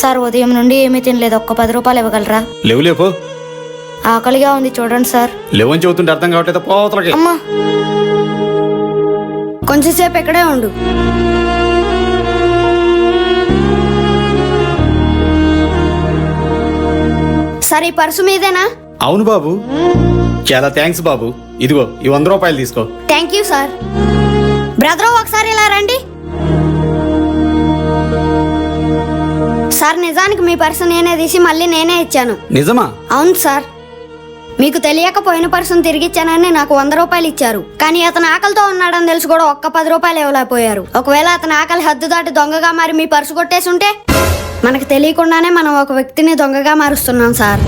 Sir ఉదయం నుండి ఏమీ తినలేదు. ఒక్క పది రూపాయలు ఇవ్వగలరా? లేవు లేపు ఆకలిగా ఉంది చూడండి సార్. లేవని చెబుతుంటే అర్థం కావట్లేదు పోతలకి అమ్మా. కొంచెంసేపు ఇక్కడే ఉండు. సార్ ఈ పర్సు మీదేనా? అవును బాబు. చాలా థ్యాంక్స్ బాబు. ఇదిగో ఈ వంద రూపాయలు తీసుకో. Thank you sir. బ్రదర్ ఒకసారి ఇలా రండి. సార్ నిజానికి మీ పర్సు నేనే తీసి మళ్ళీ నేనే ఇచ్చాను. నిజమా? అవును సార్. మీకు తెలియక పోయిన పర్సును తిరిగి ఇచ్చానని నాకు వంద రూపాయలు ఇచ్చారు. కానీ అతను ఆకలితో ఉన్నాడని తెలిసి కూడా ఒక్క పది రూపాయలు ఇవ్వలేకపోయారు. ఒకవేళ అతని ఆకలి హద్దు దాటి దొంగగా మారి మీ పర్సు కొట్టేసి ఉంటే మనకు తెలియకుండానే మనం ఒక వ్యక్తిని దొంగగా మారుస్తున్నాం సార్.